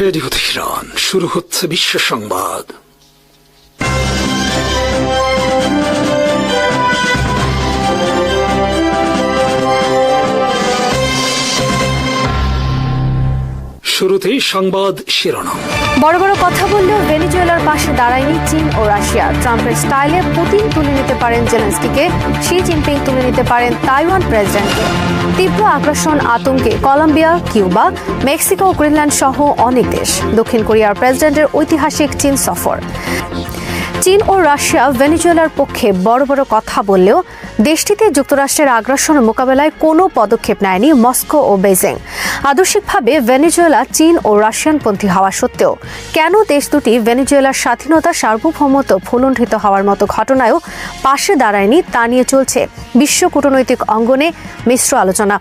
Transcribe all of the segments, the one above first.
Radio Tehran শুরু হচ্ছে বিশ্ব সংবাদ। শুরুতেই সংবাদ শিরোনাম। বড় বড় কথা বললেও ভেনিজুয়েলার পাশে দাঁড়ায়নি চীন ও রাশিয়া। ট্রাম্পের স্টাইলে পুতিন তুলে নিতে পারেন জেলেন্সকিকে, শি জিনপিং তুলে নিতে পারেন তাইওয়ান প্রেসিডেন্টকে। তীব্র আগ্রাসন আতঙ্কে কলম্বিয়া, কিউবা, মেক্সিকো ও গ্রিনল্যান্ড সহ অনেক দেশ। দক্ষিণ কোরিয়ার প্রেসিডেন্টের ঐতিহাসিক চীন সফর। চীন ও রাশিয়া ভেনিজুয়েলার পক্ষে বড় বড় কথা বললেও দেশটিতে যুক্তরাষ্ট্রের আগ্রাসন মোকাবেলায় কোনো পদক্ষেপ নেয়নি মস্কো ও বেজিং আদর্শিকভাবে ভেনিজুয়েলা, চীন ও রাশিয়ানপন্থী হওয়া সত্ত্বেও কেন দেশ দুটি ভেনিজুয়েলার স্বাধীনতা, সার্বভৌমত্ব ভুলুণ্ঠিত হওয়ার মতো ঘটনায়ও পাশে দাঁড়ায়নি তা নিয়ে চলছে বিশ্ব কূটনৈতিক অঙ্গনে মিশ্র আলোচনা।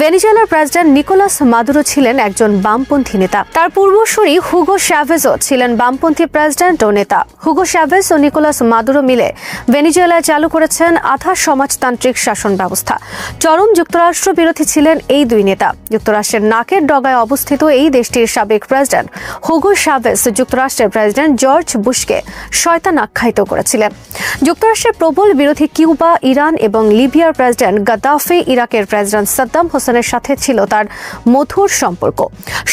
ভেনিজুয়েলার প্রেসিডেন্ট নিকোলাস মাদুরো ছিলেন একজন বামপন্থী নেতা। তার পূর্বসূরি হুগো শ্যাভেজও ছিলেন বামপন্থী প্রেসিডেন্ট ও নেতা। হুগো শ্যাভেজ ও নিকোলাস মাদুরো মিলে ভেনিজুয়েলায় চালু করেছেন আধা সমাজতান্ত্রিক শাসন ব্যবস্থা। চরম যুক্তরাষ্ট্র বিরোধী ছিলেন এই দুই নেতা। যুক্তরাষ্ট্রের নাকের ডগায় অবস্থিত এই দেশটির সাবেক প্রেসিডেন্ট হুগো শাভেজ যুক্তরাষ্ট্রের প্রেসিডেন্ট জর্জ বুশকে শয়তান আখ্যায়িত করেছিলেন। যুক্তরাষ্ট্রের প্রবল বিরোধী কিউবা, ইরান এবং লিবিয়ার প্রেসিডেন্ট গাদ্দাফি ইরাকের প্রেসিডেন্ট সাদ্দাম হোসেনের সাথে ছিল তার মধুর সম্পর্ক।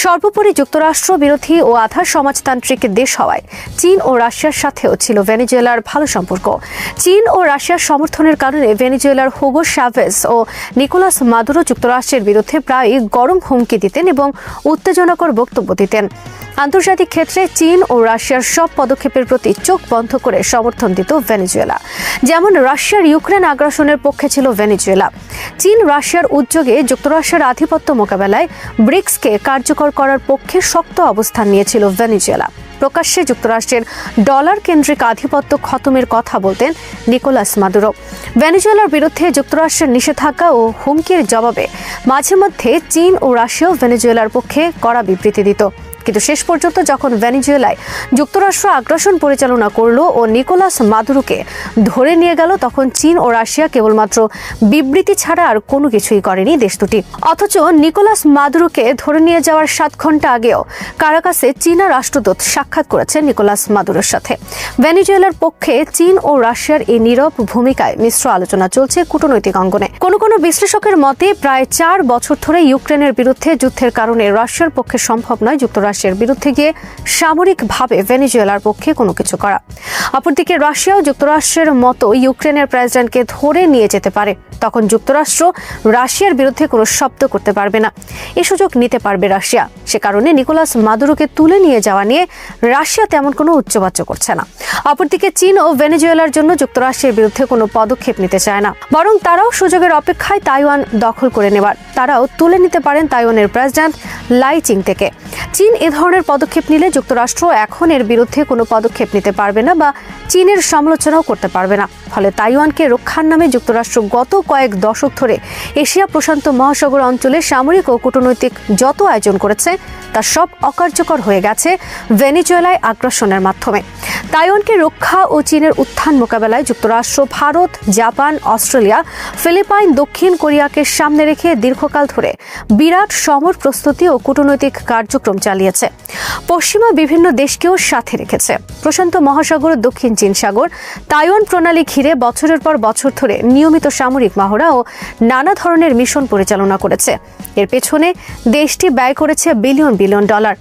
সর্বোপরি যুক্তরাষ্ট্র বিরোধী ও আধা সমাজতান্ত্রিক দেশ হওয়ায় চীন ও রাশিয়ার সাথেও ছিল ভেনেজুয়েলার ভালো সম্পর্ক। চীন ও রাশিয়ার সমর্থনের কারণে ভেনেজুয়েলার হুগো শাভেজ ও নিকোলাস মাদুরো যুক্তরাষ্ট্রের বিরুদ্ধে প্রায় গরম হুমকি দিতেন এবং উত্তেজনাকর বক্তব্য দিতেন। আন্তর্জাতিক ক্ষেত্রে চীন ও রাশিয়ার সব পদক্ষেপের প্রতি চোখ বন্ধ করে সমর্থন দিত ভেনিজুয়েলা, যেমন রাশিয়ার ইউক্রেন আগ্রাসনের পক্ষে ছিল ভেনেজুয়েলা। চীন রাশিয়ার উদ্যোগে যুক্তরাষ্ট্রের আধিপত্য মোকাবেলায় ব্রিক্সকে কার্যকর করার পক্ষে শক্ত অবস্থান নিয়েছিল ভেনেজুয়েলা। প্রকাশ্যে যুক্তরাষ্ট্রের ডলার কেন্দ্রিক আধিপত্য খতমের কথা বলতেন নিকোলাস মাদুরো। ভেনেজুয়েলার বিরুদ্ধে যুক্তরাষ্ট্রের নিষেধাজ্ঞা ও হুমকির জবাবে মাঝে মধ্যে চীন ও রাশিয়াও ভেনেজুয়েলার পক্ষে কড়া বিবৃতি দিত। কিন্তু শেষ পর্যন্ত যখন ভেনিজুয়েলায় যুক্তরাষ্ট্র আগ্রাসন পরিচালনা করল ও নিকোলাস মাদুরোকে ধরে নিয়ে গেল, তখন চীন ও রাশিয়া কেবলমাত্র বিবৃতি ছাড়া আর কোনো কিছুই করেনি দেশ দুটি। অথচ নিকোলাস মাদুরোকে ধরে নিয়ে যাওয়ার সাত ঘণ্টা আগেও কারাকাসে চীনা রাষ্ট্রদূত সাক্ষাৎ করেছে নিকোলাস মাদুরোর সাথে। ভেনিজুয়েলার পক্ষে চীন ও রাশিয়ার এই নীরব ভূমিকায় মিশ্র আলোচনা চলছে কূটনৈতিক অঙ্গনে। কোনো কোনো বিশ্লেষকের মতে, প্রায় চার বছর ধরে ইউক্রেনের বিরুদ্ধে যুদ্ধের কারণে রাশিয়ার পক্ষে সম্ভব নয় যুক্তরাষ্ট্র যুক্তরাষ্ট্রের বিরুদ্ধে গিয়ে সামরিকভাবে ভেনিজুয়েলার পক্ষে কোনো কিছু করা। অপরদিকে রাশিয়াও যুক্তরাষ্ট্রের মতো ইউক্রেনের প্রেসিডেন্টকে ধরে নিয়ে যেতে পারে। তখন যুক্তরাষ্ট্র রাশিয়ার বিরুদ্ধে কোনো শব্দ করতে পারবে না। এ সুযোগ নিতে পারবে রাশিয়া। সে কারণে নিকোলাস মাদুরোকে তুলে নিয়ে যাওয়া নিয়ে রাশিয়া তেমন কোনো উচ্চবাচ্য করছে না। অপরদিকে চীন ও ভেনেজুয়েলার জন্য যুক্তরাষ্ট্রের বিরুদ্ধে কোনো পদক্ষেপ নিতে চায় না। বরং তারাও সুযোগের অপেক্ষায় তাইওয়ান দখল করে নেবার, তারাও তুলে নিতে পারেন তাইওয়ানের প্রেসিডেন্ট লাই চিং থেকে। চীন এ ধরনের পদক্ষেপ নিলে যুক্তরাষ্ট্র এখন এর বিরুদ্ধে কোনো পদক্ষেপ নিতে পারবে না বা চীনের সমালোচনাও করতে পারবে না। ফলে তাইওয়ানকে রক্ষার নামে যুক্তরাষ্ট্র গত কয়েক দশক ধরে এশিয়া প্রশান্ত মহাসাগর অঞ্চলে সামরিক ও কূটনৈতিক যত আয়োজন করেছে, তা সব অকার্যকর হয়ে গেছে ভেনিজুয়েলায় আগ্রাসনের মাধ্যমে। তাইওয়ানকে রক্ষা ও চীনের উত্থান মোকাবেলায় যুক্তরাষ্ট্র, ভারত, জাপান, অস্ট্রেলিয়া, ফিলিপাইন, দক্ষিণ কোরিয়াকে সামনে রেখে দীর্ঘকাল ধরে বিরাট সমর প্রস্তুতি ও কূটনৈতিক কার্যক্রম চালিয়েছে। পশ্চিমা বিভিন্ন দেশকেও সাথে রেখেছে। প্রশান্ত মহাসাগর, দক্ষিণ চীন সাগর, তাইওয়ান প্রণালী ঘিরে বছরের পর বছর ধরে নিয়মিত সামরিক মহড়া ও নানা ধরনের মিশন পরিচালনা করেছে। এর পেছনে দেশটি ব্যয় করেছে বিলিয়ন বিলিয়ন ডলার।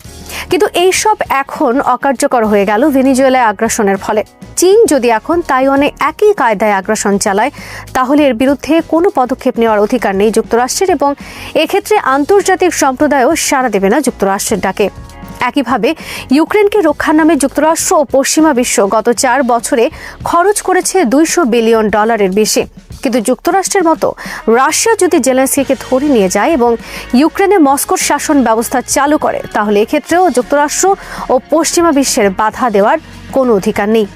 কিন্তু এইসব এখন অকার্যকর হয়ে গেল ভেনিজুয়েলায় আগ্রাসনের ফলে। চীন যদি এখন তাইওয়ানে একই কায়দায় আগ্রাসন চালায়, তাহলে এর বিরুদ্ধে কোনো পদক্ষেপ নেওয়ার অধিকার নেই যুক্তরাষ্ট্রের এবং এক্ষেত্রে আন্তর্জাতিক সম্প্রদায়ও সাড়া দেবে না যুক্তরাষ্ট্রের ডাকে। একইভাবে ইউক্রেনকে রক্ষার নামে যুক্তরাষ্ট্র ও পশ্চিমা বিশ্ব গত চার বছরে খরচ করেছে দুইশো বিলিয়ন ডলারের বেশি। কিন্তু যুক্তরাষ্ট্রের মতো রাশিয়া যদি জেলেন্সকিকে ধরে নিয়ে যায় এবং ইউক্রেনে মস্কোর শাসন ব্যবস্থা চালু করে, তাহলে এক্ষেত্রেও যুক্তরাষ্ট্র ও পশ্চিমা বিশ্বের বাধা দেওয়ার কোনো অধিকার নেই।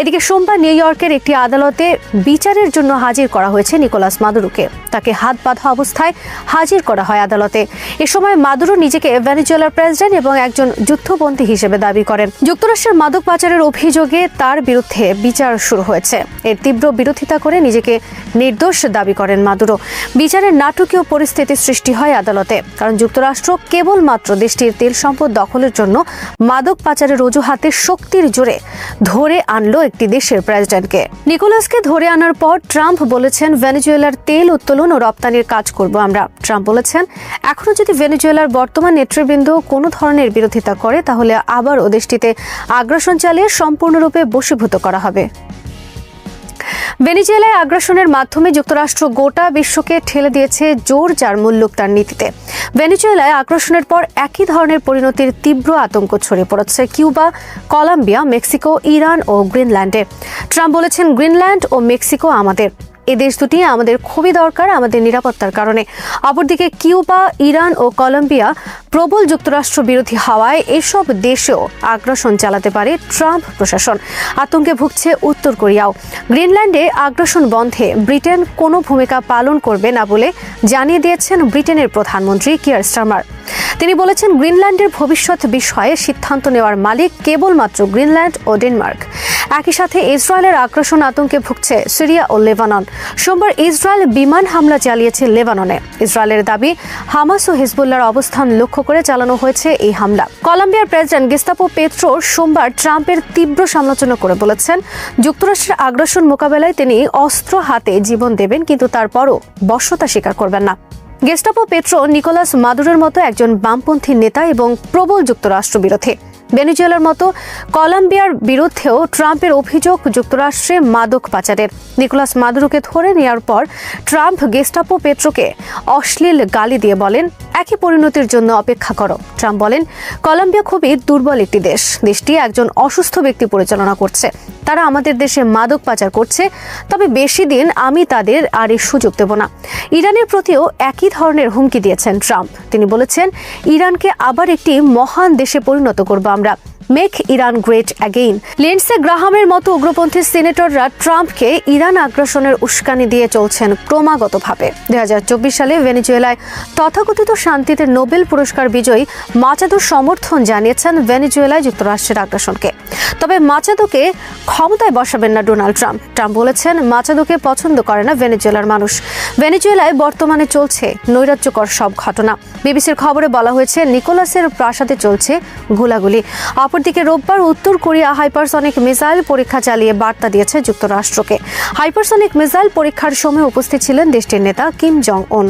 এদিকে সোমবার নিউ ইয়র্কের একটি আদালতে বিচারের জন্য হাজির করা হয়েছে নিকোলাস মাদুরোকে। তাকে হাত বাঁধা অবস্থায় হাজির করা হয় আদালতে। এ সময় মাদুরো নিজেকে ভেনেজুয়েলার প্রেসিডেন্ট এবং একজন যুদ্ধবন্দী হিসেবে দাবি করেন। যুক্তরাষ্ট্রের মাদক পাচারের অভিযোগে তার বিরুদ্ধে বিচার শুরু হয়েছে। এর তীব্র বিরোধিতা করে নিজেকে নির্দোষ দাবি করেন মাদুরো। বিচারের নাটকীয় পরিস্থিতি সৃষ্টি হয় আদালতে, কারণ যুক্তরাষ্ট্র কেবলমাত্র দেশটির তেল সম্পদ দখলের জন্য মাদক পাচারের অজুহাতে শক্তির জোরে ধরে আনলো একটি দেশের প্রেসিডেন্টকে। নিকোলাসকে ধরে আনার পর ট্রাম্প বলেছেন, ভেনেজুয়েলার তেল উত্তোলন ও রপ্তানির কাজ করব আমরা। ট্রাম্প বলেছেন, এখনও যদি ভেনেজুয়েলার বর্তমান নেতৃবৃন্দ কোনো ধরনের বিরোধিতা করে, তাহলে আবার ও দেশটিতে আগ্রাসন চালিয়ে সম্পূর্ণরূপে বশীভূত করা হবে। ভেনিজুয়েলায় আগ্রাসনের মাধ্যমে যুক্তরাষ্ট্র গোটা বিশ্বকে ঠেলে দিয়েছে জোর যার মূল্যক তার নীতিতে। ভেনিজুয়েলায় আগ্রাসনের পর একই ধরনের পরিণতির তীব্র আতঙ্ক ছড়িয়ে পড়েছে কিউবা, কলম্বিয়া, মেক্সিকো, ইরান ও গ্রিনল্যান্ডে। ট্রাম্প বলেছেন, গ্রিনল্যান্ড ও মেক্সিকো আমাদের। এই দেশ দুটি আমাদের খুবই দরকার, আমাদের নিরাপত্তার কারণে। অপরদিকে কিউবা, ইরান ও কলম্বিয়া প্রবল যুক্তরাষ্ট্র বিরোধী হওয়ায় এসব দেশেও আগ্রাসন চালাতে পারে ট্রাম্প প্রশাসন। আতঙ্কে ভুগছে উত্তর কোরিয়াও। গ্রিনল্যান্ডে আগ্রাসন বন্ধে ব্রিটেন কোনো ভূমিকা পালন করবে না বলে জানিয়ে দিয়েছেন ব্রিটেনের প্রধানমন্ত্রী কিয়ার স্টারমার। তিনি বলেছেন, গ্রিনল্যান্ডের ভবিষ্যৎ বিষয়ে সিদ্ধান্ত নেওয়ার মালিক কেবলমাত্র গ্রিনল্যান্ড ও ডেনমার্ক। একই সাথে ইসরায়েলের আগ্রাসন আতঙ্কে ভুগছে সিরিয়া ও লেবানন। সোমবার ইসরায়েল বিমান হামলা চালিয়েছে লেবাননে। ইসরায়েলের দাবি, হামাস ও হিজবুল্লার অবস্থান লক্ষ্য করে চালানো হয়েছে এই হামলা। কলম্বিয়ার প্রেসিডেন্ট গেস্তাপো পেট্রো সোমবার ট্রাম্পের তীব্র সমালোচনা করে বলেছেন, যুক্তরাষ্ট্রের আগ্রাসন মোকাবেলায় তিনি অস্ত্র হাতে জীবন দেবেন, কিন্তু তারপরও বশ্যতা স্বীকার করবেন না। গেস্টাপো পেট্রো নিকোলাস মাদুরের মতো একজন বামপন্থী নেতা এবং প্রবল যুক্তরাষ্ট্র বিরোধী ভেনেজুয়েলার মতো কলম্বিয়ার বিরুদ্ধেও ট্রাম্পের অভিযোগ যুক্তরাষ্ট্রে মাদক পাচারের। নিকোলাস মাদুরোকে ধরে নেওয়ার পর ট্রাম্প গেস্টাপো পেট্রোকে অশ্লীল গালি দিয়ে বলেন, একই পরিণতির জন্য অপেক্ষা করো। ট্রাম্প বলেন, কলম্বিয়া খুবই দুর্বল একটি দেশ। দেশটি একজন অসুস্থ ব্যক্তি পরিচালনা করছে। তারা আমাদের দেশে মাদক পাচার করছে। তবে বেশি দিন আমি তাদের আর এই সুযোগ দেব না। ইরানের প্রতিও একই ধরনের হুমকি দিয়েছেন ট্রাম্প। তিনি বলেছেন, ইরানকে আবার একটি মহান দেশে পরিণত করব আমরা make Iran great again Lindsey গ্রাহামের মতো উগ্রপন্থী সিনেটররা ট্রাম্পকে ইরান আগ্রাসনের উস্কানি দিয়ে চলছেন ক্রমাগতভাবে। দু হাজার চব্বিশ সালে ভেনেজুয়েলায় তথাকথিত শান্তিতে নোবেল পুরস্কার বিজয়ী মাচাদোর সমর্থন জানিয়েছেন ভেনিজুয়েলায় যুক্তরাষ্ট্রের আগ্রাসনকে তবে মাচাদোকে ক্ষমতায় বসাবেন না ডোনাল্ড ট্রাম্প। ট্রাম্প বলেছেন মাচাদোকে পছন্দ করে না ভেনেজুয়েলার মানুষ। ভেনিজুয়েলায় বর্তমানে চলছে নৈরাজ্যকর সব ঘটনা। বিবিসির খবরে বলা হয়েছে, নিকোলাসের প্রাসাদে চলছে গোলাগুলি অপরদিকে রোববার উত্তর কোরিয়া হাইপারসনিক মিসাইল পরীক্ষা চালিয়ে বার্তা দিয়েছে যুক্তরাষ্ট্রকে। হাইপারসনিক মিসাইল পরীক্ষার সময় উপস্থিত ছিলেন দেশটির নেতা কিম জং উন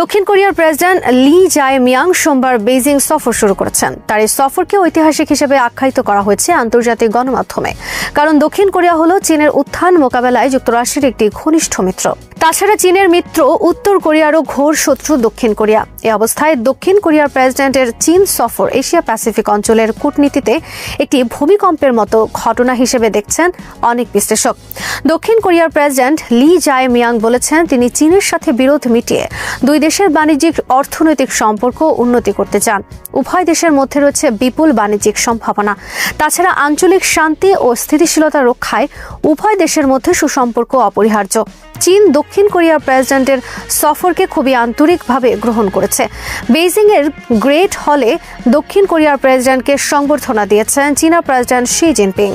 দক্ষিণ কোরিয়ার প্রেসিডেন্ট লি জায় মিয়াং সোমবার বেইজিং সফর শুরু করেছেন। তার এই সফরকে ঐতিহাসিক হিসেবে আখ্যায়িত করা হয়েছে আন্তর্জাতিক গণমাধ্যমে। কারণ দক্ষিণ কোরিয়া হল চীনের উত্থান মোকাবেলায় যুক্তরাষ্ট্রের একটি ঘনিষ্ঠ মিত্র। তাছাড়া চীনের মিত্র উত্তর কোরিয়ারও ঘোর শত্রু দক্ষিণ কোরিয়া। এ অবস্থায় দক্ষিণ কোরিয়ার প্রেসিডেন্টের চীন সফর এশিয়া প্যাসিফিক অঞ্চলের কূটনীতিতে একটি ভূমিকম্পের মতো ঘটনা হিসেবে দেখছেন অনেক বিশ্লেষক। দক্ষিণ কোরিয়ার প্রেসিডেন্ট লি জায় মিয়াং বলেছেন, তিনি চীনের সাথে বিরোধ মিটিয়ে দুই দেশের বাণিজ্যিক অর্থনৈতিক সম্পর্ক উন্নতি করতে চান। উভয় দেশের মধ্যে রয়েছে বিপুল বাণিজ্যিক সম্ভাবনা। তাছাড়া আঞ্চলিক শান্তি ও স্থিতিশীলতা রক্ষায় উভয় দেশের মধ্যে সুসম্পর্ক অপরিহার্য। চীন, দক্ষিণ কোরিয়ার প্রেসিডেন্টের সফরকে খুবই আন্তরিকভাবে গ্রহণ করেছে। বেইজিং এর গ্রেট হলে দক্ষিণ কোরিয়ার প্রেসিডেন্টকে সংবর্ধনা দিয়েছেন চীনা প্রেসিডেন্ট শি জিনপিং।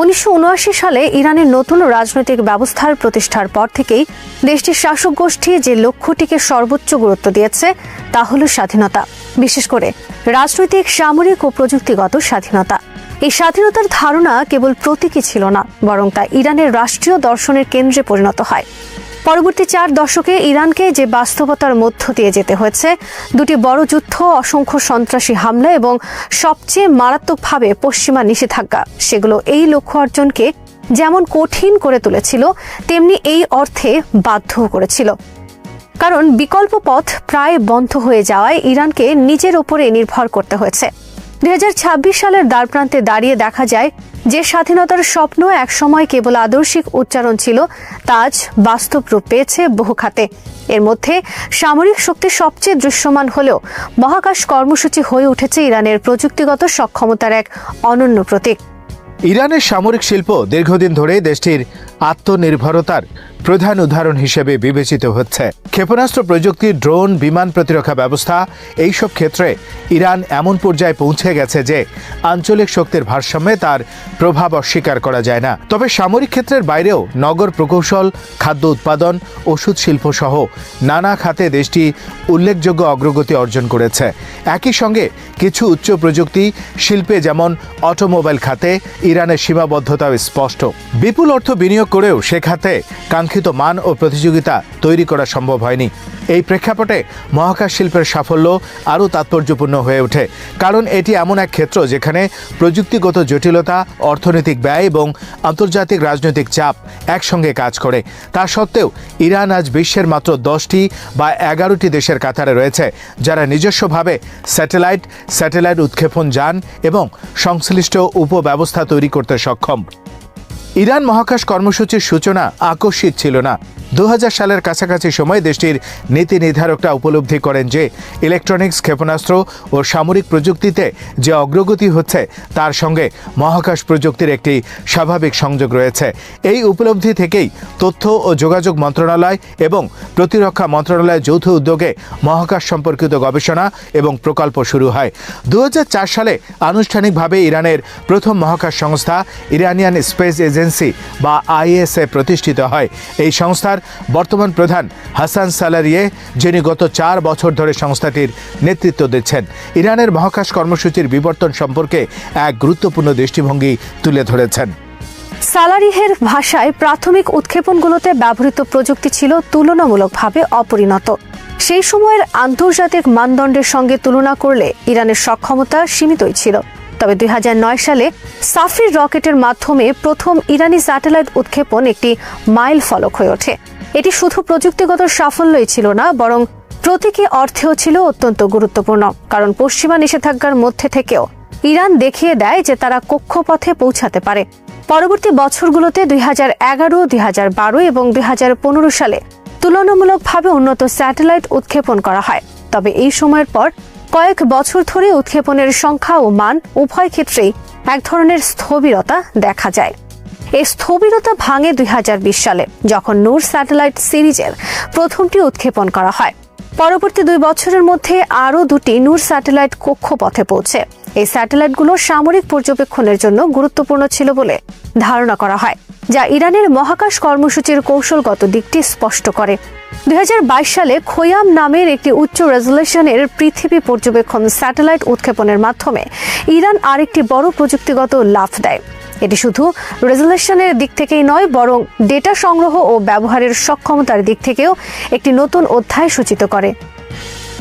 উনিশশো উনআশি সালে ইরানের নতুন রাজনৈতিক ব্যবস্থার প্রতিষ্ঠার পর থেকেই দেশটির শাসক গোষ্ঠী যে লক্ষ্যটিকে সর্বোচ্চ গুরুত্ব দিয়েছে, তা হল স্বাধীনতা, বিশেষ করে রাজনৈতিক, সামরিক ও প্রযুক্তিগত স্বাধীনতা। এই স্বাধীনতার ধারণা কেবল প্রতীকী ছিল না, বরং তা ইরানের রাষ্ট্রীয় দর্শনের কেন্দ্রে পরিণত হয়। পরবর্তী চার দশকে ইরানকে যে বাস্তবতার মধ্য দিয়ে যেতে হয়েছে, দুটি বড় যুদ্ধ, অসংখ্য সন্ত্রাসী হামলা এবং সবচেয়ে মারাত্মকভাবে পশ্চিমা নিষেধাজ্ঞা, সেগুলো এই লক্ষ্য অর্জনকে যেমন কঠিন করে তুলেছিল, তেমনি এই অর্থে বাধ্য করেছিল। কারণ বিকল্প পথ প্রায় বন্ধ হয়ে যাওয়ায় ইরানকে নিজের ওপরে নির্ভর করতে হয়েছে। দু হাজার ছাব্বিশ সালের দ্বারপ্রান্তে দাঁড়িয়ে দেখা যায় যে স্বাধীনতার স্বপ্ন একসময় কেবল আদর্শিক উচ্চারণ ছিল, তা আজ বাস্তব রূপ পেয়েছে বহু খাতে। এর মধ্যে সামরিক শক্তি সবচেয়ে দৃশ্যমান হলেও মহাকাশ কর্মসূচি হয়ে উঠেছে ইরানের প্রযুক্তিগত সক্ষমতার এক অনন্য প্রতীক। ইরানের সামরিক শিল্প দীর্ঘদিন ধরে দেশটির আত্মনির্ভরতার প্রধান উদাহরণ হিসেবে বিবেচিত হচ্ছে। ক্ষেপণাস্ত্র প্রযুক্তি, ড্রোন, বিমান প্রতিরক্ষা ব্যবস্থা, এইসব ক্ষেত্রে ইরান এমন পর্যায়ে পৌঁছে গেছে যে আঞ্চলিক শক্তির ভারসাম্যে তার প্রভাব অস্বীকার করা যায় না। তবে সামরিক ক্ষেত্রের বাইরেও নগর প্রকৌশল, খাদ্য উৎপাদন, ওষুধ শিল্প সহ নানা খাতে দেশটি উল্লেখযোগ্য অগ্রগতি অর্জন করেছে। একই সঙ্গে কিছু উচ্চ প্রযুক্তি শিল্পে যেমন অটোমোবাইল খাতে ইরানের সীমাবদ্ধতাও স্পষ্ট। বিপুল অর্থ বিনিয়োগ করেও সে খাতে কাঙ্ক্ষিত মান ও প্রতিযোগিতা তৈরি করা সম্ভব হয়নি। এই প্রেক্ষাপটে মহাকাশ শিল্পের সাফল্য আরও তাৎপর্যপূর্ণ হয়ে ওঠে, কারণ এটি এমন এক ক্ষেত্র যেখানে প্রযুক্তিগত জটিলতা, অর্থনৈতিক ব্যয় এবং আন্তর্জাতিক রাজনৈতিক চাপ একসঙ্গে কাজ করে। তা সত্ত্বেও ইরান আজ বিশ্বের মাত্র দশটি বা এগারোটি দেশের কাতারে রয়েছে, যারা নিজস্বভাবে স্যাটেলাইট স্যাটেলাইট উৎক্ষেপণ যান এবং সংশ্লিষ্ট উপব্যবস্থা তৈরি করতে সক্ষম। ইরান মহাকাশ কর্মসূচির সূচনা আকস্মিক ছিল না। দু হাজার সালের কাছাকাছি সময় দেশটির নীতি নির্ধারকরা উপলব্ধি করেন যে ইলেকট্রনিক্স, ক্ষেপণাস্ত্র ও সামরিক প্রযুক্তিতে যে অগ্রগতি হচ্ছে, তার সঙ্গে মহাকাশ প্রযুক্তির একটি স্বাভাবিক সংযোগ রয়েছে। এই উপলব্ধি থেকেই তথ্য ও যোগাযোগ মন্ত্রণালয় এবং প্রতিরক্ষা মন্ত্রণালয়ের যৌথ উদ্যোগে মহাকাশ সম্পর্কিত গবেষণা এবং প্রকল্প শুরু হয়। দু হাজার চার সালে আনুষ্ঠানিকভাবে ইরানের প্রথম মহাকাশ সংস্থা, ইরানিয়ান স্পেস এজেন্সি বা আইএসএ প্রতিষ্ঠিত হয়। এই সংস্থার বর্তমান প্রধান হাসান সালারিয়ে, যিনি গত চার বছর ধরে সংস্থাটির নেতৃত্ব দিচ্ছেন। ইরানের মহাকাশ কর্মসূচির বিবর্তন সম্পর্কে এক গুরুত্বপূর্ণ দৃষ্টিভঙ্গি তুলে ধরেছেন। সালারিহের ভাষায় প্রাথমিক উৎক্ষেপণগুলোতে ব্যবহৃত প্রযুক্তি ছিল তুলনামূলকভাবে অপরিণত। সেই সময়ের আন্তর্জাতিক মানদণ্ডের সঙ্গে তুলনা করলে ইরানের সক্ষমতা সীমিতই ছিল। তবে দুই হাজার নয় সালে সাফির রকেটের মাধ্যমে প্রথম ইরানি স্যাটেলাইট উৎক্ষেপণ একটি মাইল ফলক হয়ে ওঠে। এটি শুধু প্রযুক্তিগত সাফল্যই ছিল না, বরং প্রতীকী অর্থেও ছিল অত্যন্ত গুরুত্বপূর্ণ, কারণ পশ্চিমা নিষেধাজ্ঞার মধ্যে থেকেও ইরান দেখিয়ে দেয় যে তারা কক্ষপথে পৌঁছাতে পারে। পরবর্তী বছরগুলোতে দুই হাজার এগারো, দুই হাজার বারো এবং দুই হাজার পনেরো সালে তুলনামূলকভাবে উন্নত স্যাটেলাইট উৎক্ষেপণ করা হয়। তবে এই সময়ের পর কয়েক বছর ধরে উৎক্ষেপণের সংখ্যা ও মান উভয় ক্ষেত্রেই এক ধরনের স্থবিরতা দেখা যায়। এই স্থবিরতা ভাঙে দুই হাজার বিশ সালে, যখন নূর স্যাটেলাইট সিরিজের প্রথমটি উৎক্ষেপণ করা হয়। পরবর্তী দুই বছরের মধ্যে আরও দুটি নূর স্যাটেলাইট কক্ষপথে পৌঁছে। এই স্যাটেলাইটগুলো সামরিক পর্যবেক্ষণের জন্য গুরুত্বপূর্ণ ছিল বলে ধারণা করা হয়, যা ইরানের মহাকাশ কর্মসূচির কৌশলগত দিকটি স্পষ্ট করে। দুই হাজার বাইশ সালে খোয়াম নামের একটি উচ্চ রেজলিউশনের পৃথিবী পর্যবেক্ষণ স্যাটেলাইট উৎক্ষেপণের মাধ্যমে ইরান আরেকটি বড় প্রযুক্তিগত লাভ দেয়। এটি শুধু রেজলিউশনের দিক থেকেই নয়, বরং ডেটা সংগ্রহ ও ব্যবহারের সক্ষমতার দিক থেকেও একটি নতুন অধ্যায় সূচিত করে।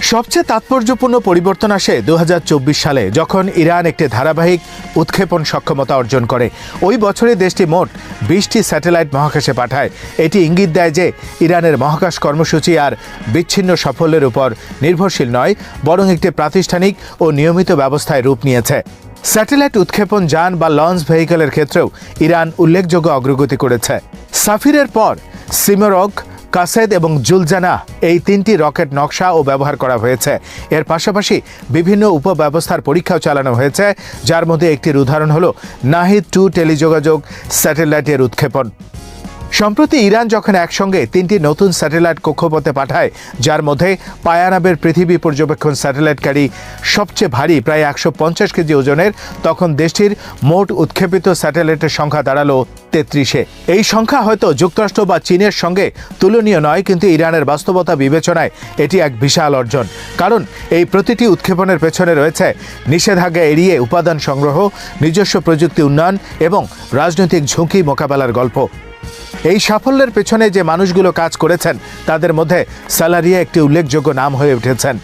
সবচেয়ে তাৎপর্যপূর্ণ পরিবর্তন আসে দু হাজার চব্বিশ সালে, যখন ইরান একটি ধারাবাহিক উৎক্ষেপণ সক্ষমতা অর্জন করে। ওই বছরে দেশটি মোট বিশটি স্যাটেলাইট মহাকাশে পাঠায়। এটি ইঙ্গিত দেয় যে, ইরানের মহাকাশ কর্মসূচি আর বিচ্ছিন্ন সাফল্যের উপর নির্ভরশীল নয়, বরং একটি প্রাতিষ্ঠানিক ও নিয়মিত ব্যবস্থায় রূপ নিয়েছে। স্যাটেলাইট উৎক্ষেপণ, যান বা লঞ্চ ভেহিকলের ক্ষেত্রেও ইরান উল্লেখযোগ্য অগ্রগতি করেছে। সাফিরের পর সিমরক কাসেদ এবং জুলজানা এই তিনটি রকেট নকশা ও ব্যবহার করা হয়েছে। এর পাশাপাশি বিভিন্ন উপব্যবস্থার পরীক্ষাও চালানো হয়েছে, যার মধ্যে একটির উদাহরণ হল নাহিদ টু টেলিযোগাযোগ স্যাটেলাইটের উৎক্ষেপণ। সম্প্রতি ইরান যখন একসঙ্গে তিনটি নতুন স্যাটেলাইট কক্ষপথে পাঠায়, যার মধ্যে পায়ানাবের পৃথিবী পর্যবেক্ষণ স্যাটেলাইটকারী সবচেয়ে ভারী, প্রায় একশো পঞ্চাশ কেজি ওজনের, তখন দেশটির মোট উৎক্ষেপিত স্যাটেলাইটের সংখ্যা দাঁড়াল তেত্রিশে। এই সংখ্যা হয়তো যুক্তরাষ্ট্র বা চীনের সঙ্গে তুলনীয় নয়, কিন্তু ইরানের বাস্তবতা বিবেচনায় এটি এক বিশাল অর্জন। কারণ এই প্রতিটি উৎক্ষেপণের পেছনে রয়েছে নিষেধাজ্ঞা এড়িয়ে উপাদান সংগ্রহ, নিজস্ব প্রযুক্তি উন্নয়ন এবং রাজনৈতিক ঝুঁকি মোকাবেলার গল্প। এই সাফল্যের পেছনে যে মানুষগুলো কাজ করেছেন, তাদের মধ্যে স্যালারিয়া একটি উল্লেখযোগ্য নাম হয়ে উঠেছেন।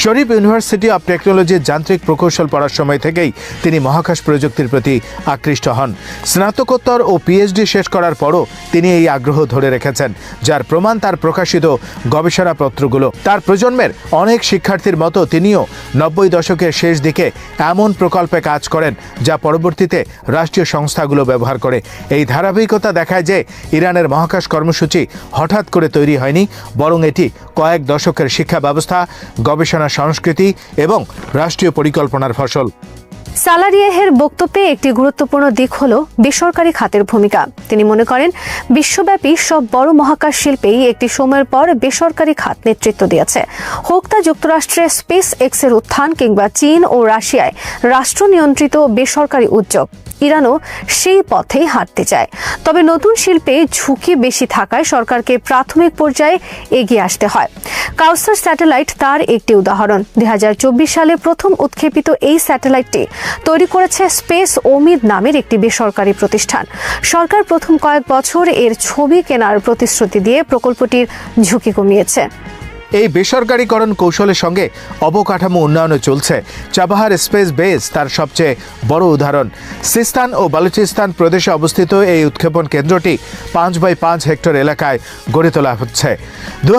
শরীফ ইউনিভার্সিটি অব টেকনোলজির যান্ত্রিক প্রকৌশল পড়ার সময় থেকেই তিনি মহাকাশ প্রযুক্তির প্রতি আকৃষ্ট হন। স্নাতকোত্তর ও পিএইচডি শেষ করার পরও তিনি এই আগ্রহ ধরে রেখেছেন, যার প্রমাণ তার প্রকাশিত গবেষণাপত্রগুলো তার প্রজন্মের অনেক শিক্ষার্থীর মতো তিনিও নব্বই দশকের শেষ দিকে এমন প্রকল্পে কাজ করেন, যা পরবর্তীতে রাষ্ট্রীয় সংস্থাগুলো ব্যবহার করে। এই ধারাবাহিকতা দেখায় যে ইরানের মহাকাশ কর্মসূচি হঠাৎ করে তৈরি হয়নি, বরং এটি কয়েক দশকের শিক্ষা ব্যবস্থা, গবেষণা সংস্কৃতি এবং রাষ্ট্রীয় পরিকল্পনার ফসল। সালারিয়াহের বক্তব্যে একটি গুরুত্বপূর্ণ দিক হল বেসরকারি খাতের ভূমিকা। তিনি মনে করেন, বিশ্বব্যাপী সব বড় মহাকাশ শিল্পেই একটি সময়ের পর বেসরকারি খাত নেতৃত্ব দিয়েছে। হোক তা যুক্তরাষ্ট্রের স্পেস এক্সের উত্থান কিংবা চীন ও রাশিয়ায় রাষ্ট্র নিয়ন্ত্রিত বেসরকারি উদ্যোগ। ইরানও সেই পথেই হাঁটতে চায়। তবে নতুন শিল্পে ঝুঁকি বেশি থাকায় সরকারকে প্রাথমিক পর্যায়ে এগিয়ে আসতে হয়। কাউসার স্যাটেলাইট তার একটি উদাহরণ। দুই হাজার চব্বিশ সালে প্রথম উৎক্ষেপিত এই স্যাটেলাইটটি তৈরি করেছে স্পেস ওমিদ নামের একটি বেসরকারি প্রতিষ্ঠান। সরকার প্রথম কয়েক বছর এর ছবি কেনার প্রতিশ্রুতি দিয়ে প্রকল্পটির ঝুঁকি কমিয়েছে। এই বেসরকারীকরণ কৌশলের সঙ্গে অবকাঠামো উন্নয়নও চলছে। চাবাহার স্পেস বেস তার সবচেয়ে বড় উদাহরণ। সিস্তান ও বালুচিস্তান প্রদেশে অবস্থিত এই উৎক্ষেপণ কেন্দ্রটি পাঁচ বাই পাঁচ হেক্টর এলাকায় গড়ে তোলা হচ্ছে। দু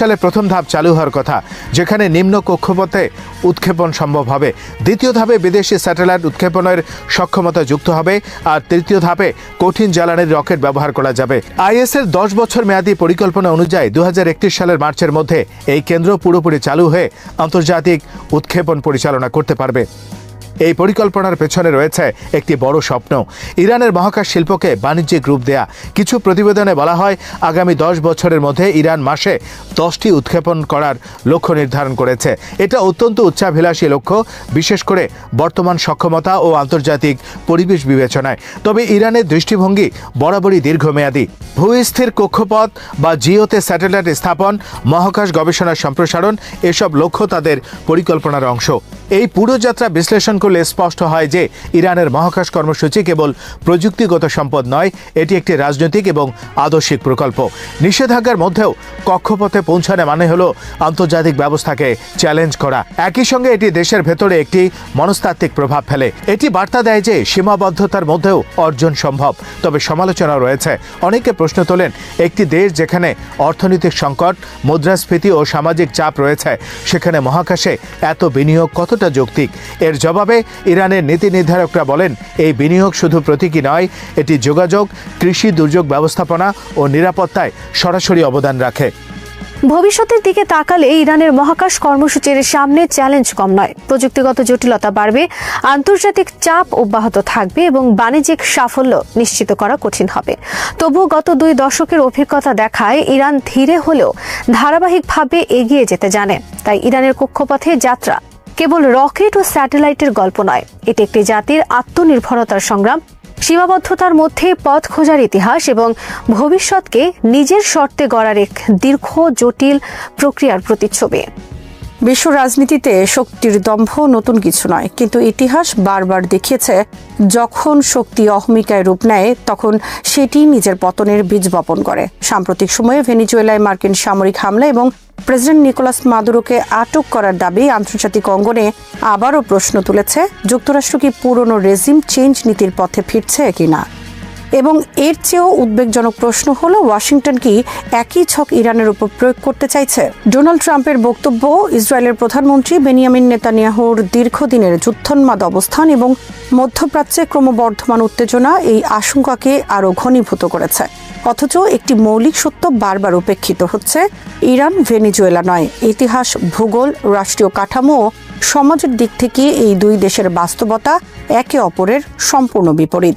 সালে প্রথম ধাপ চালু হওয়ার কথা, যেখানে নিম্ন কক্ষপথে উৎক্ষেপণ সম্ভব হবে। দ্বিতীয় ধাপে বিদেশি স্যাটেলাইট উৎক্ষেপণের সক্ষমতা যুক্ত হবে আর তৃতীয় ধাপে কঠিন জ্বালানির রকেট ব্যবহার করা যাবে। আইএসের দশ বছর মেয়াদী পরিকল্পনা অনুযায়ী দু হাজার একত্রিশ সালের মার্চের মধ্যে এই কেন্দ্র পুরোপুরি চালু হয়ে আন্তর্জাতিক উৎক্ষেপণ পরিচালনা করতে পারবে। এই পরিকল্পনার পেছনে রয়েছে একটি বড় স্বপ্ন। ইরানের মহাকাশ শিল্পকে বাণিজ্যিক রূপ দেয়া। কিছু প্রতিবেদনে বলা হয়, আগামী দশ বছরের মধ্যে ইরান মাসে দশটি উৎক্ষেপণ করার লক্ষ্য নির্ধারণ করেছে। এটা অত্যন্ত উচ্চাভিলাষী লক্ষ্য, বিশেষ করে বর্তমান সক্ষমতা ও আন্তর্জাতিক পরিবেশ বিবেচনায়। তবে ইরানের দৃষ্টিভঙ্গি বরাবরই দীর্ঘমেয়াদী। ভূস্থির কক্ষপথ বা জিওতে স্যাটেলাইট স্থাপন, মহাকাশ গবেষণা সম্প্রসারণ, এসব লক্ষ্য তাদের পরিকল্পনার অংশ। এই পুরো যাত্রা বিশ্লেষণ করলে স্পষ্ট হয় যে ইরানের মহাকাশ কর্মসূচি কেবল প্রযুক্তিগত সম্পদ নয়, এটি একটি রাজনৈতিক এবং আদর্শিক প্রকল্প। নিষেধাজ্ঞার মধ্যেও কক্ষপথে পৌঁছানো মানে হলো আন্তর্জাতিক ব্যবস্থাকে চ্যালেঞ্জ করা। একই সঙ্গে এটি দেশের ভেতরে একটি মনস্তাত্ত্বিক প্রভাব ফেলে। এটি বার্তা দেয় যে সীমাবদ্ধতার মধ্যেও অর্জন সম্ভব। তবে সমালোচনা রয়েছে। অনেকে প্রশ্ন তোলেন, একটি দেশ যেখানে অর্থনৈতিক সংকট, মুদ্রাস্ফীতি ও সামাজিক চাপ রয়েছে, সেখানে মহাকাশে এত বিনিয়োগ কতটা যৌক্তিক? এর জবাবে ইরানের নীতি নির্ধারকরা বলেন, এই বিনিয়োগ শুধু প্রতীকী নয়, এটি যোগাযোগ, কৃষি দুর্যোগ ব্যবস্থাপনা ও নিরাপত্তায় সরাসরি অবদান রাখে। ভবিষ্যতের দিকে তাকালে ইরানের মহাকাশ কর্মসূচির সামনে চ্যালেঞ্জ কম নয়। প্রযুক্তিগত জটিলতা বাড়বে, আন্তর্জাতিক চাপ অব্যাহত থাকবে এবং বাণিজ্যিক সাফল্য নিশ্চিত করা কঠিন হবে। তবুও গত দুই দশকের অভিজ্ঞতা দেখায়, ইরান ধীরে হলেও ধারাবাহিকভাবে এগিয়ে যেতে জানে। তাই ইরানের কক্ষপথে যাত্রা কেবল রকেট ও স্যাটেলাইটের গল্প নয়। এটি একটি জাতির আত্মনির্ভরতার সংগ্রাম, সীমাবদ্ধতার মধ্যে পথ খোঁজার ইতিহাস এবং ভবিষ্যৎকে নিজের শর্তে গড়ার এক দীর্ঘ, জটিল প্রক্রিয়ার প্রতিচ্ছবি। বিশ্ব রাজনীতিতে শক্তির দম্ভ নতুন কিছু নয়। কিন্তু ইতিহাস বারবার দেখিয়েছে, যখন শক্তি অহমিকায় রূপ নেয়, তখন সেটি নিজের পতনের বীজ বপন করে। সাম্প্রতিক সময়ে ভেনিজুয়েলায় মার্কিন সামরিক হামলা এবং প্রেসিডেন্ট নিকোলাস মাদুরোকে আটক করার দাবি আন্তর্জাতিক অঙ্গনে আবারও প্রশ্ন তুলেছে, যুক্তরাষ্ট্র কি পুরনো রেজিম চেঞ্জ নীতির পথে ফিরছে কিনা? এবং এর চেয়েও উদ্বেগজনক প্রশ্ন হলো, ওয়াশিংটন কি একই ছক ইরানের উপর প্রয়োগ করতে চাইছে? ডোনাল্ড ট্রাম্পের বক্তব্য, ইসরায়েলের প্রধানমন্ত্রী বেনিয়ামিন নেতানিয়াহুর দীর্ঘদিনের যুদ্ধোন্মাদ অবস্থান এবং মধ্যপ্রাচ্যে ক্রমবর্ধমান উত্তেজনা এই আশঙ্কাকে আরও ঘনীভূত করেছে। অথচ একটি মৌলিক সত্য বারবার উপেক্ষিত হচ্ছে, ইরান ভেনিজুয়েলা নয়। ইতিহাস, ভূগোল, রাষ্ট্রীয় কাঠামো সমাজের দিক থেকে এই দুই দেশের বাস্তবতা একে অপরের সম্পূর্ণ বিপরীত।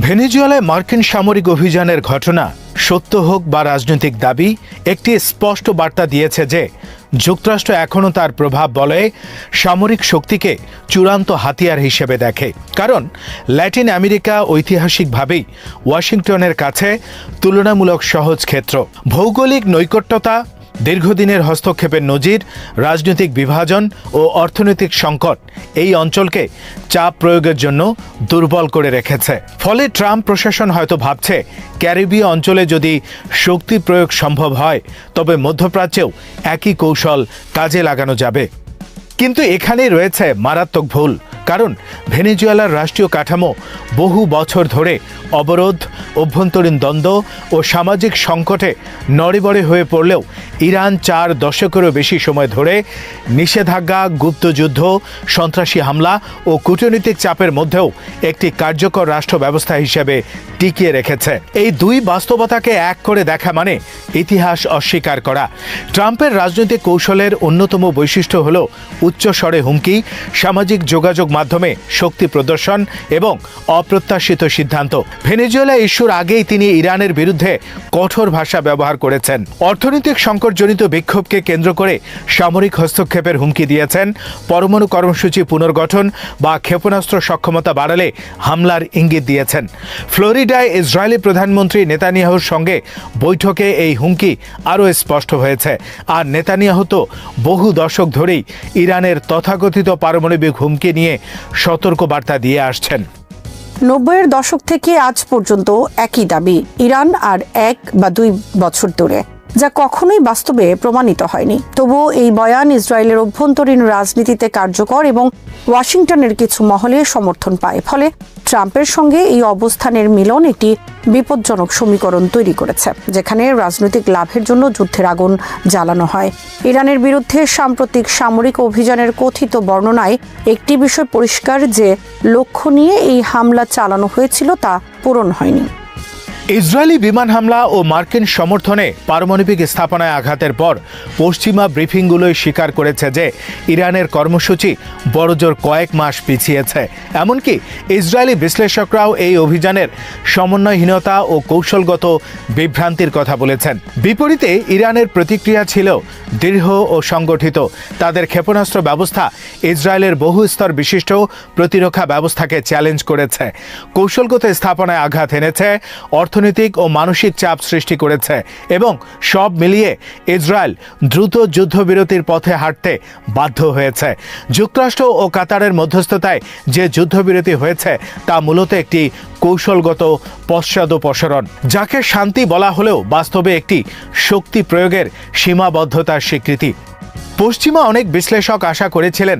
ভেনেজুয়েলায় মার্কিন সামরিক অভিযানের ঘটনা সত্য হোক বা রাজনৈতিক দাবি, একটি স্পষ্ট বার্তা দিয়েছে যে, যুক্তরাষ্ট্র এখনও তার প্রভাব বলে সামরিক শক্তিকে চূড়ান্ত হাতিয়ার হিসেবে দেখে। কারণ, ল্যাটিন আমেরিকা ঐতিহাসিকভাবেই ওয়াশিংটনের কাছে তুলনামূলক সহজ ক্ষেত্র। ভৌগোলিক নৈকট্যতা দীর্ঘদিনের হস্তক্ষেপের নজির, রাজনৈতিক বিভাজন ও অর্থনৈতিক সংকট এই অঞ্চলকে চাপ প্রয়োগের জন্য দুর্বল করে রেখেছে। ফলে ট্রাম্প প্রশাসন হয়তো ভাবছে, ক্যারিবীয় অঞ্চলে যদি শক্তি প্রয়োগ সম্ভব হয়, তবে মধ্যপ্রাচ্যেও একই কৌশল কাজে লাগানো যাবে। কিন্তু এখানেই রয়েছে মারাত্মক ভুল, কারণ ভেনেজুয়েলার রাষ্ট্রীয় কাঠামো বহু বছর ধরে অবরোধ, অভ্যন্তরীণ দ্বন্দ্ব ও সামাজিক সংকটে নড়েবড়ে হয়ে পড়লেও ইরান চার দশকেরও বেশি সময় ধরে নিষেধাজ্ঞা গুপ্তযুদ্ধ সন্ত্রাসী হামলা ও কূটনৈতিক চাপের মধ্যেও একটি কার্যকর রাষ্ট্র ব্যবস্থা হিসেবে টিকিয়ে রেখেছে। এই দুই বাস্তবতাকে এক করে দেখা মানে ইতিহাস অস্বীকার করা। ট্রাম্পের রাজনৈতিক কৌশলের অন্যতম বৈশিষ্ট্য হল উচ্চস্বরে হুমকি, সামাজিক যোগাযোগ মাধ্যমে শক্তি প্রদর্শন এবং অপ্রত্যাশিত সিদ্ধান্ত। ভেনেজুয়েলা ইস্যুর আগেই তিনি ইরানের বিরুদ্ধে কঠোর ভাষা ব্যবহার করেছেন। অর্থনৈতিক সংকটজনিত বিক্ষোভকে কেন্দ্র করে সামরিক হস্তক্ষেপের হুমকি দিয়েছেন। পরমাণু কর্মসূচি পুনর্গঠন বা ক্ষেপণাস্ত্র সক্ষমতা বাড়ালে হামলার ইঙ্গিত দিয়েছেন। ফ্লোরিডায় ইসরায়েলি প্রধানমন্ত্রী নেতানিয়াহুর সঙ্গে বৈঠকে এই হুমকি আরও স্পষ্ট হয়েছে। আর নেতানিয়াহু তো বহু দশক ধরেই ইরানের তথাকথিত পারমাণবিক হুমকি নিয়ে সতর্ক বার্তা দিয়ে আসছেন। নব্বইয়ের দশক থেকে আজ পর্যন্ত একই দাবি, ইরান আর এক বা দুই বছর ধরে, যা কখনোই বাস্তবে প্রমাণিত হয়নি। তবুও এই বয়ান ইসরায়েলের অভ্যন্তরীণ রাজনীতিতে কার্যকর এবং ওয়াশিংটনের কিছু মহলে সমর্থন পায়। ফলে ট্রাম্পের সঙ্গে এই অবস্থানের মিলন একটি বিপজ্জনক সমীকরণ তৈরি করেছে, যেখানে রাজনৈতিক লাভের জন্য যুদ্ধের আগুন জ্বালানো হয়। ইরানের বিরুদ্ধে সাম্প্রতিক সামরিক অভিযানের কথিত বর্ণনায় একটি বিষয় পরিষ্কার যে লক্ষ্য নিয়ে এই হামলা চালানো হয়েছিল তা পূরণ হয়নি। ইসরায়েলি বিমান হামলা ও মার্কিন সমর্থনে পারমাণবিক স্থাপনায় আঘাতের পর পশ্চিমা ব্রিফিংগুলোই স্বীকার করেছে যে ইরানের কর্মসূচি বড়জোর কয়েক মাস পিছিয়েছে। এমনকি ইসরায়েলি বিশ্লেষকরাও এই অভিযানের সমন্বয়হীনতা ও কৌশলগত বিভ্রান্তির কথা বলেছেন। বিপরীতে ইরানের প্রতিক্রিয়া ছিল দৃঢ় ও সংগঠিত। তাদের ক্ষেপণাস্ত্র ব্যবস্থা ইসরায়েলের বহু স্তর বিশিষ্ট প্রতিরক্ষা ব্যবস্থাকে চ্যালেঞ্জ করেছে। কৌশলগত স্থাপনায় আঘাত এনেছে অর্থনৈতিক ও মানসিক চাপ সৃষ্টি করেছে এবং সব মিলিয়ে ইসরায়েল দ্রুত যুদ্ধবিরতির পথে হাঁটতে বাধ্য হয়েছে। যুক্তরাষ্ট্র ও কাতারের মধ্যস্থতায় যে যুদ্ধবিরতি হয়েছে, তা মূলত একটি কৌশলগত পশ্চাদপসরণ, যাকে শান্তি বলা হলেও বাস্তবে একটি শক্তি প্রয়োগের সীমাবদ্ধতার স্বীকৃতি। পশ্চিমা অনেক বিশ্লেষক আশা করেছিলেন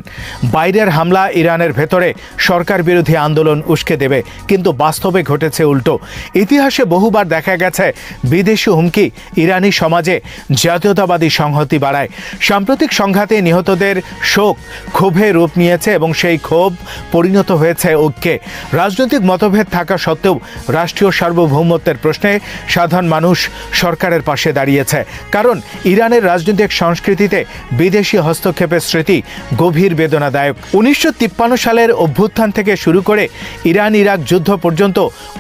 বাইরের হামলা ইরানের ভেতরে সরকার বিরোধী আন্দোলন উস্কে দেবে, কিন্তু বাস্তবে ঘটেছে উল্টো। ইতিহাসে বহুবার দেখা গেছে বিদেশি হুমকি ইরানি সমাজে জাতীয়তাবাদী সংহতি বাড়ায়। সাম্প্রতিক সংঘাতে নিহতদের শোক ক্ষোভে রূপ নিয়েছে এবং সেই ক্ষোভ পরিণত হয়েছে ঐক্যে। রাজনৈতিক মতভেদ থাকা সত্ত্বেও রাষ্ট্রীয় সার্বভৌমত্বের প্রশ্নে সাধারণ মানুষ সরকারের পাশে দাঁড়িয়েছে। কারণ ইরানের রাজনৈতিক সংস্কৃতিতে বিদেশি হস্তক্ষেপের স্মৃতি গভীর বেদনাদায়ক। উনিশশো তিপ্পান্ন সালের অভ্যুত্থান থেকে শুরু করে ইরান ইরাক যুদ্ধ পর্যন্ত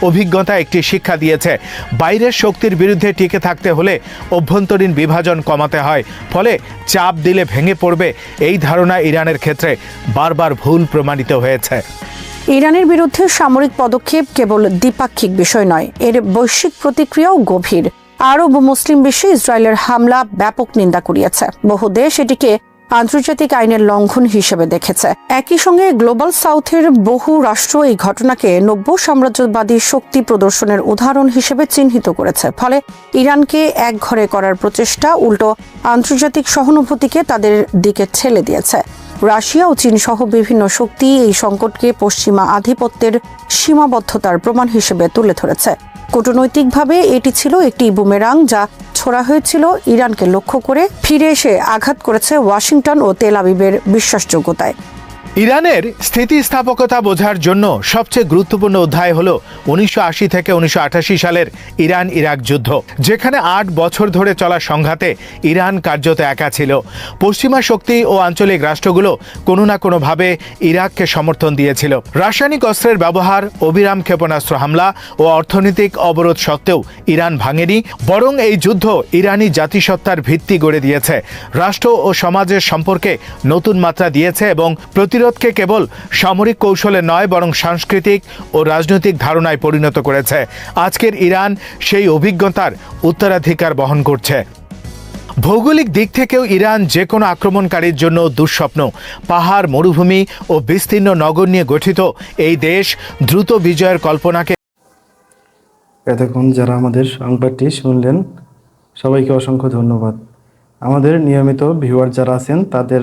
অভিজ্ঞতা একটি শিক্ষা দিয়েছে। বাইরের শক্তির বিরুদ্ধে টিকে থাকতে হলে অভ্যন্তরীণ বিভাজন কমাতে হয়, ফলে চাপ দিলে ভেঙে পড়বে এই ধারণা ইরানের ক্ষেত্রে বারবার ভুল প্রমাণিত হয়েছে। ইরানের বিরুদ্ধে সামরিক পদক্ষেপ কেবল দ্বিপাক্ষিক বিষয় নয়, এর বৈশ্বিক প্রতিক্রিয়াও গভীর। আরব মুসলিম বিশ্বে ইসরায়েলের হামলা ব্যাপক নিন্দা করিয়েছে বহু দেশ এটিকে আন্তর্জাতিক আইনের লঙ্ঘন হিসেবে দেখেছে। একই সঙ্গে গ্লোবাল সাউথের বহু রাষ্ট্র এই ঘটনাকে নব্য সাম্রাজ্যবাদী শক্তি প্রদর্শনের উদাহরণ হিসেবে চিহ্নিত করেছে। ফলে ইরানকে একঘরে করার প্রচেষ্টা উল্টো আন্তর্জাতিক সহানুভূতিকে তাদের দিকে ঠেলে দিয়েছে। রাশিয়া ও চীন সহ বিভিন্ন শক্তি এই সংকটকে পশ্চিমা আধিপত্যের সীমাবদ্ধতার প্রমাণ হিসেবে তুলে ধরেছে। কূটনৈতিকভাবে এটি ছিল একটি বুমেরাং যা ছোড়া হয়েছিল ইরানকে লক্ষ্য করে ফিরে এসে আঘাত করেছে ওয়াশিংটন ও তেল আবিবের বিশ্বাসযোগ্যতায়। ইরানের স্থিতিস্থাপকতা বোঝার জন্য সবচেয়ে গুরুত্বপূর্ণ অধ্যায় হল উনিশশো থেকে উনিশশো আঠাশি সালের ইরান ইরাক যুদ্ধ, যেখানে আট বছর ধরে চলা সংঘাতে ইরান কার্যত একা ছিল। পশ্চিমা শক্তি ও আঞ্চলিক রাষ্ট্রগুলো কোনো না কোনোভাবে ইরাককে সমর্থন দিয়েছিল। রাসায়নিক অস্ত্রের ব্যবহার, অবিরাম ক্ষেপণাস্ত্র হামলা ও অর্থনৈতিক অবরোধ সত্ত্বেও ইরান ভাঙেনি, বরং এই যুদ্ধ ইরানি জাতিসত্তার ভিত্তি গড়ে দিয়েছে। রাষ্ট্র ও সমাজের সম্পর্কে নতুন মাত্রা দিয়েছে এবং প্রতিরোধকে কেবল সামরিক কৌশলে নয়, বরং সাংস্কৃতিক ও রাজনৈতিক ধারণায় পরিণত করেছে। আজকের ইরান সেই অভিজ্ঞতার উত্তরাধিকার বহন করছে। ভৌগোলিক দিক থেকেও ইরান যে কোনো আক্রমণকারীর জন্য দুঃস্বপ্ন। পাহাড়, মরুভূমি ও বিস্তীর্ণ নগর নিয়ে গঠিত এই দেশ দ্রুত বিজয়ের কল্পনাকে এতক্ষণ যারা আমাদের সংবাদটি শুনলেন, সবাইকে অসংখ্য ধন্যবাদ। আমাদের নিয়মিত ভিউয়ার যারা আছেন, তাদের